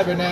నుండి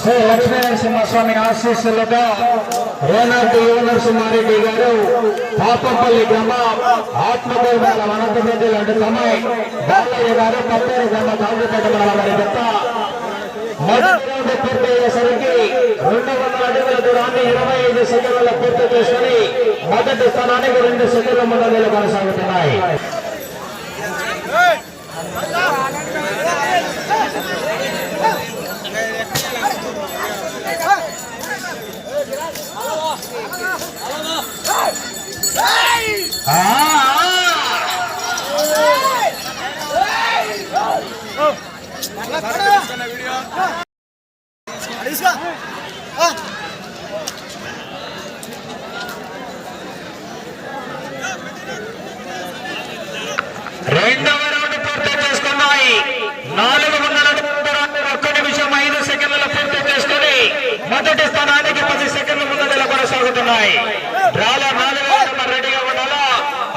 శ్రీ లక్ష్మీ నరసింహస్వామి ఆశీస్సులతో రేనాటి యువ నరసింహారెడ్డి గారు పాపంపల్లి గ్రామ ఆత్మగౌరవాల వనత ప్రజలు అంటే తమ్మాయి బాలయ్య గారు పత్తేరు గ్రామ కాంగ్రెస్ మండలం వారి జత మొదటి రౌండ్ పూర్తి అయ్యేసరికి రెండు వందల అడుగుల దూరాన్ని ఇరవై ఐదు సెకండ్ల పూర్తి చేసుకుని మొదటి స్థానానికి రెండు సెకండ్ల ముందంజలు కొనసాగుతున్నాయి Hey! ఆ. రెండవ రౌండ్ పూర్తి చేసుకున్నాయి నాలుగు వందల దూరాన్ని ఒక్క నిమిషం ఐదు సెకండ్ల పూర్తి చేసుకుని మొదటి స్థానానికి పది సెకండ్ల ముందంజలో కొనసాగుతున్నాయి డ్రాల నాలుగవ నెంబర్ రెడీగా ఉండాలా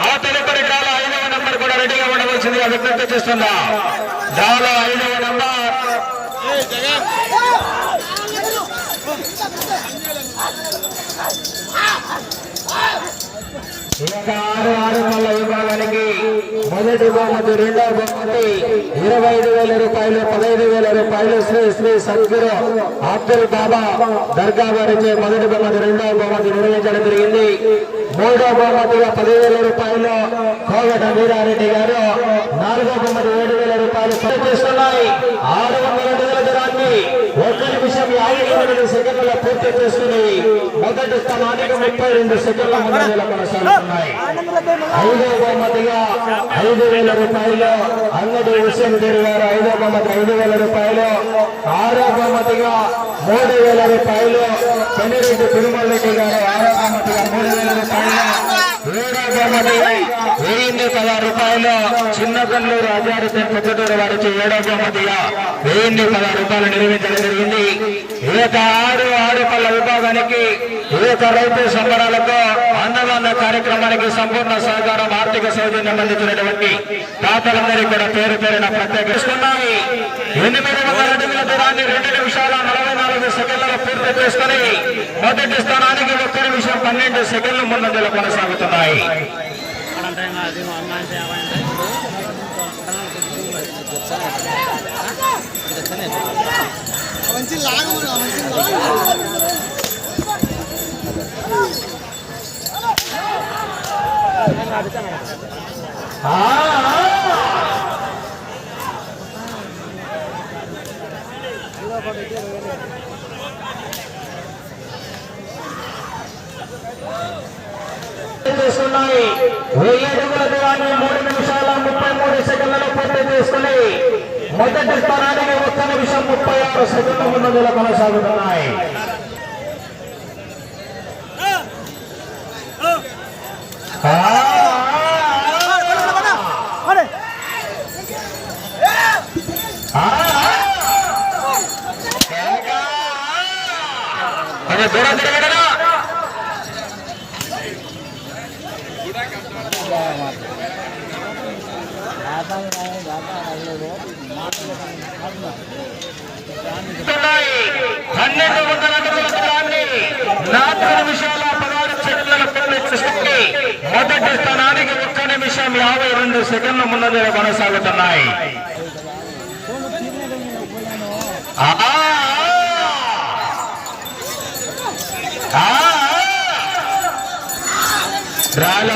ఆ తదుపరి డ్రాల ఐదవ నెంబర్ కూడా రెడీగా ఉండవలసిందిగా విజ్ఞప్తి చేస్తున్నా డ్రాల ఐదవ నెంబర్. ఇంకా ఆరు ఆరు మల్ల విభాగానికి మొదటి బహుమతి రెండవ బహుమతి ఇరవై ఐదు వేల రూపాయలు పదహైదు వేల రూపాయలు శ్రీ శ్రీ సద్గురు అబ్దుల్ బాబా దర్గా వారిచే మొదటి బహుమతి రెండవ బహుమతి నిర్వహించడం జరిగింది. మూడవ బహుమతిగా పదివేల రూపాయలు కోగట వీరారెడ్డి గారు. నాలుగో బహుమతి ఏడు వేల రూపాయలు ప్రయత్నిస్తున్నాయి ఆరు వందల అడుగుల దూరాన్ని ఒక్క నిమిషం యాభై ఎనిమిది సెకండ్ల పూర్తి చేసుకుని మొదటి స్థానానికి ముప్పై రెండు సెకండ్ల ముందంజలో కొనసాగుతున్నాయి ఐదో బహుమతిగా ఐదు వేల రూపాయలు అంగడి హుస్సేన్ దేవి గారు ఐదో బహుమతి ఐదు వేల రూపాయలు ఆరో బహుమతిగా మూడు వేల రూపాయలు పెనిరెడ్డి తిరుమల రెడ్డి గారు ఆరో బహుమతిగా మూడు వేల రూపాయలు ఏడో బహుమతి వెయ్యి పదహారు రూపాయలు చిన్న కల్లూరు ఆచార్య పొద్దుటూరు వారికి ఏడో బహుమతిగా వెయ్యి పదహారు రూపాయలు నిర్మించడం జరిగింది. ఈ యొక్క ఆరు ఆరు పళ్ళ విభాగానికి ఈ యొక్క రైతు సంబరాలతో అన్నదాన కార్యక్రమానికి సంపూర్ణ సహకారం ఆర్థిక సౌజన్యం అందించినటువంటి దాతలందరికీ కూడా పేరు పేరున ప్రత్యేక ఎనిమిది వందల అడుగుల దూరాన్ని రెండు నిమిషాల నలభై నాలుగు సెకండ్లలో పూర్తి చేసుకుని మొదటి స్థానానికి ఒక్క నిమిషం పన్నెండు సెకండ్లు ముందంజలో కొనసాగుతున్నారు మంచి లాగు మంచి లాగు ఆ, చేస్తున్నాయి వెయ్యి అడుగుల దూరాన్ని మూడు నిమిషాల ముప్పై మూడు సెకండ్లలో పూర్తి చేసుకుని మొదటి స్థానానికి ఒక్క నిమిషం ముప్పై ఆరు సెకండ్ల ముందులో కొనసాగుతున్నాయి దూరం తిరగడరా పన్నెండు వందల అడుగుల దూరాన్ని నాలుగు నిమిషాల పదహారు సెకండ్ల పూర్తి చేసుకుని మొదటి స్థానానికి ఒక్క నిమిషం యాభై రెండు సెకండ్ల ముందంజలో కొనసాగుతున్నాయి. రాలో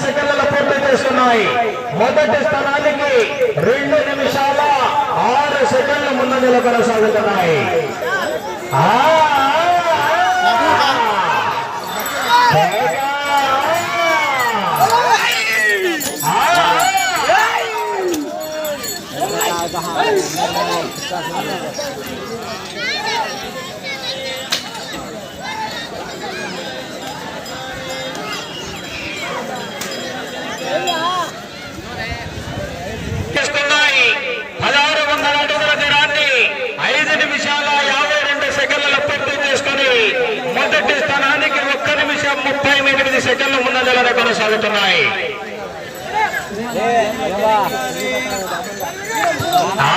నిమిషాల తొమ్మిది సెకండ్ల పూర్తి చేస్తున్నాయి. మొదటి స్థానానికి రెండు నిమిషాల ఆరు సెకండ్ల ముందంజలో కొనసాగుతున్నాయి. ఆ! చేస్తున్నాయి పదహారు వందల అడుగుల దూరాన్ని ఐదు నిమిషాల యాభై రెండు సెకండ్ల పూర్తి చేసుకుని మొదటి స్థానానికి ఒక్క నిమిషం ముప్పై ఎనిమిది సెకండ్ల ముందంజలో కొనసాగుతున్నాయి. ఆ!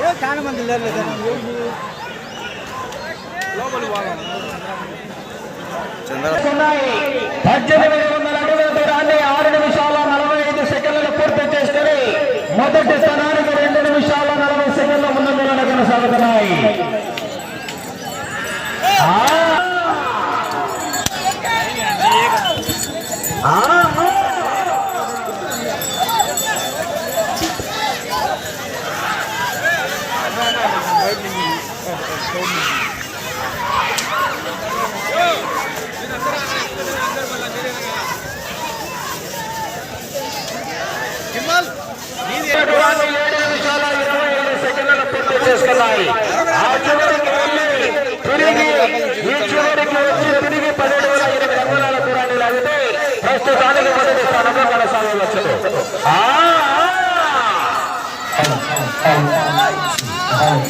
దా చాలా మంది లేరు పద్దెనిమిది వందల అడుగుల దూరాన్ని ఆరు నిమిషాల నలభై ఐదు సెకండ్లు పూర్తి చేసుకుని మొదటి స్థానానికి రెండు నిమిషాల నలభై సెకండ్ల ముందంజలో కొనసాగుతున్నాయి ఆ! ఆ! దూరాన్ని ఏడు నిమిషాల ఇరవై ఐదు సెకండ్ల పూర్తి చేసుకున్నాయి ఆ చివరికి వెళ్ళి తిరిగి ఈ చివరికి వచ్చి తిరిగి పదిహేడు వేల ఇరవై అంగుళాల దూరాన్ని లాగితే ప్రస్తుతానికి మొదటి స్థానంలో కొనసాగవచ్చు ఆ! కలపది ఆ! పూర్తి చేసుకున్నాయి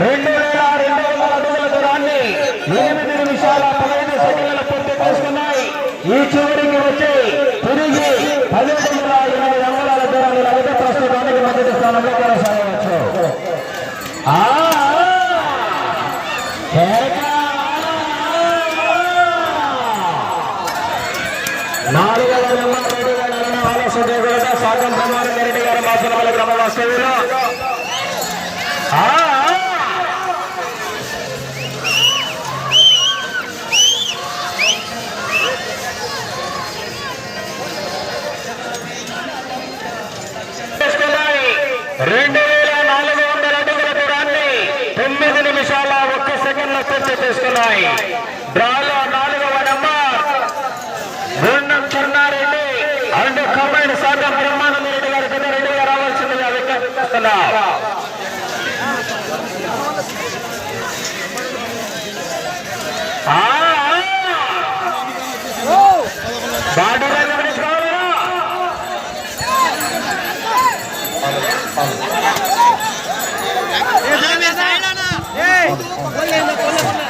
రెండు వేల రెండు వందల అడుగుల దూరాన్ని ఎనిమిది నిమిషాల పదహైదు సెకండ్ల పూర్తి చేసుకున్నాయి ఈ చివరికి వచ్చి తిరిగి పదిహేను రెండు వేల నాలుగు వందల అడుగుల దూరాన్ని తొమ్మిది నిమిషాల ఒక్క సెకండ్ల పూర్తి చేసుకున్నాయి డ్రాలో నాలుగవ నెంబర్. గుండం చిన్నారెడ్డి. అండ్ కమాండ్ సాగం బ్రహ్మానంద రెడ్డి గారి పెద్ద రెడ్డి గారు రావాల్సిందిగా విజ్ఞప్తిస్తున్నారు! బాడీ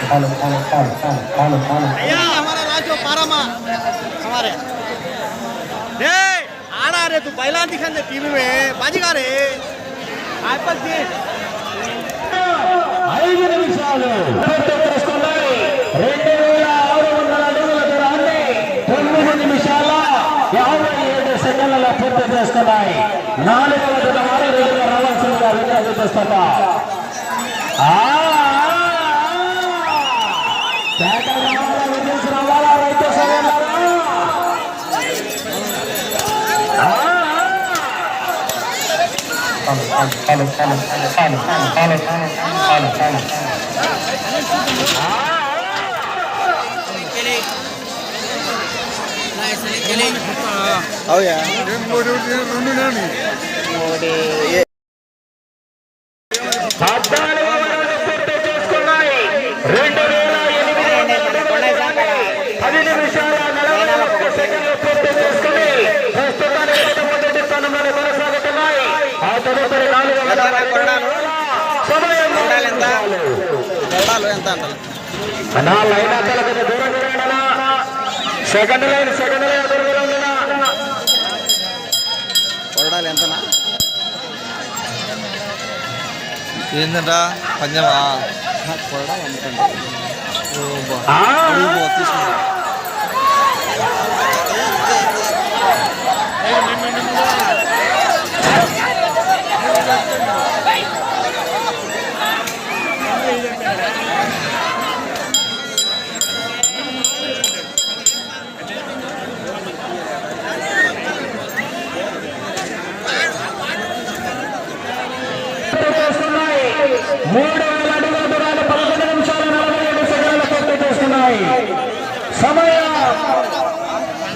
ચાલો ચાલો ચાલો ચાલો ચાલો ચાલો અમારા રાજો પારામાં અમારે રે આડા રે તું પહેલા દિખા ટીવી મે બાજીગા રે આઈપલ જી ఐదు నిమిషాలు రెండు వేల ఆరు వందల అడుగుల దూరాన్ని తొమ్మిది నిమిషాల యాభై ఏడు సెకండ్లలో పూర్తి చేస్తున్నాయి నాలుగు వందల ఆరు రావాల్సిందిగా విజ్ఞప్తి చేస్తున్నా అవుయా పద్నాలుగు వందలు పూర్తి చేసుకున్నాయి రెండు వేల ఎనిమిది వందల పది నిమిషాల నలభై ఒక్క సెకండ్లు పూర్తి చేసుకుని ప్రస్తుతానికి మొదటి స్థానంలో కొనసాగుతున్నాయి ఆ తదుపరి నాలుగు వందల కొరడాలు? సమయం కొరడాలు ఎంత? కొరడాలు ఎంత అంటారు అన్నా లైన్ అక్కడ కొంచెం దూరం అన్నా. సెకండ్ లైన్ సెకండ్ లైన్ దూరం. కొరడాలు ఎంతనా? ఏంటంట పంజాబా? కొరడాలు ఎందుకంటే ఆ,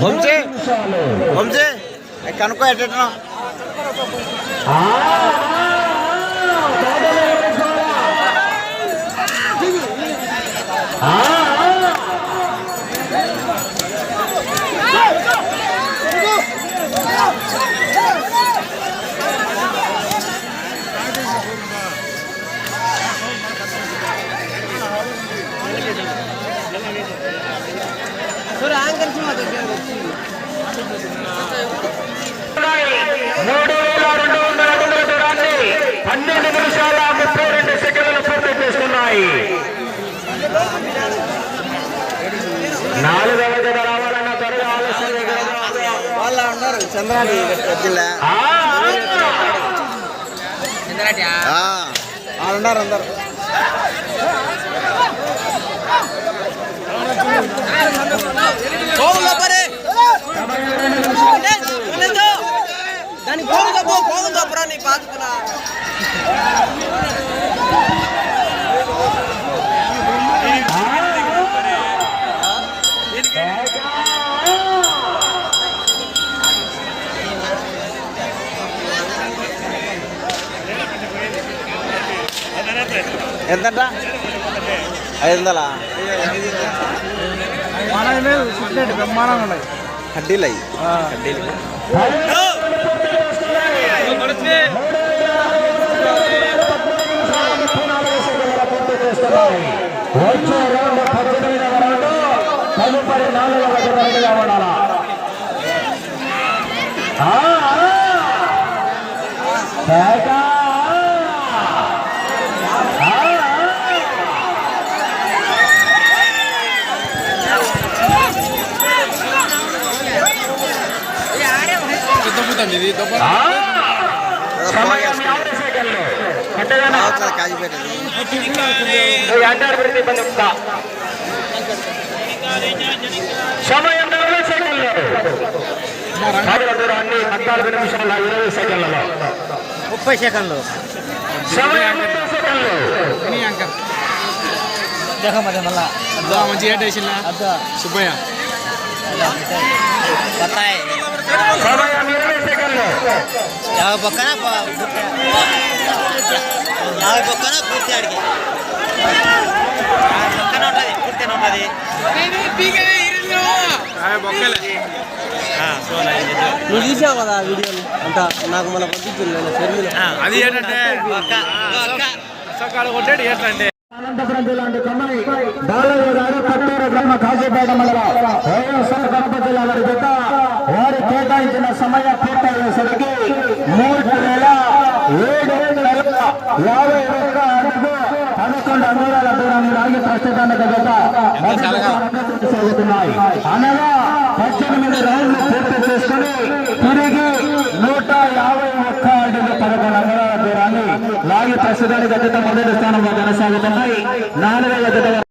వంశీ వంశీ కనుక్కో ఎట్లా ఆ. నాలుగవ జత రావాలన్న త్వరగా ఆలస్యం చేయగలరా? వాళ్ళ ఉన్నారు చంద్రాని వద్దులే ఆ, వాళ్ళు ఉన్నారు అందరు దానికి పోగుందా పో పోగుందా బ్రా నీ పాతుకున్నా ఎంతంట? ఐదు వందలా కడ్డీలు అయ్యి కడ్డీలు పూర్తి చేస్తున్నాయి వచ్చే రౌండ్ పద్దెనిమిదవ రౌండ్ తదుపరి నాలుగవ జత రెడీగా ఉండాలా ఆ, ఆ. కేక. ఆ, ఆ. ఆ. సమయం యాభై సెకండ్లు. కరెక్ట్గానా? కాజీపేట నువ్వు అంటారు పెడితే ఇబ్బంది ఉందా? సమయం నలభై సెకండ్లు. సాగుల దూరం అన్ని పద్నాలుగు నిమిషాల ఇరవై సెకండ్లలో. ముప్పై సెకండ్లు. సమయం ముప్పై సెకండ్లు. దేహం అదే మళ్ళా. మంచి ఏట వేసిందా అద్దా సుబ్బయ్య బత్తాయి యాభై పక్కన యాభై పక్కన పూర్తి ఆడికి పక్కన ఉంటుంది పూర్తిగా ఉంటుంది. నువ్వు చూసావు కదా ఆ వీడియోని అంతా నాకు మన పంపించింది అది ఏంటంటే? కొట్టాడు అనంతపురం జిల్లా అంటే కమ్మని బాలయ్య గారు కట్టూరు గ్రామ కాజీపేట మండలం వైఎస్ఆర్ కడప జిల్లా వారి జత వారు కేటాయించిన సమయం పూర్తయ్యేసరికి మూడు వేల ఏడు వందల యాభై ఒక్క అడుగు పదకొండు అంగుళాల దూరాన్ని లాగి ప్రస్తుతానికి స్థానంలో కొనసాగుతున్నాయి అనగా పద్దెనిమిది రౌండ్లు పూర్తి చేసుకుని తిరిగి నూట యాభై ఒక్క అడుగు పదకొండు అంగళాల దూరాన్ని లాగి ప్రస్తుతానికి అత్యంత మొదటి స్థానంలో కొనసాగుతున్నాయి. నాలుగవ జత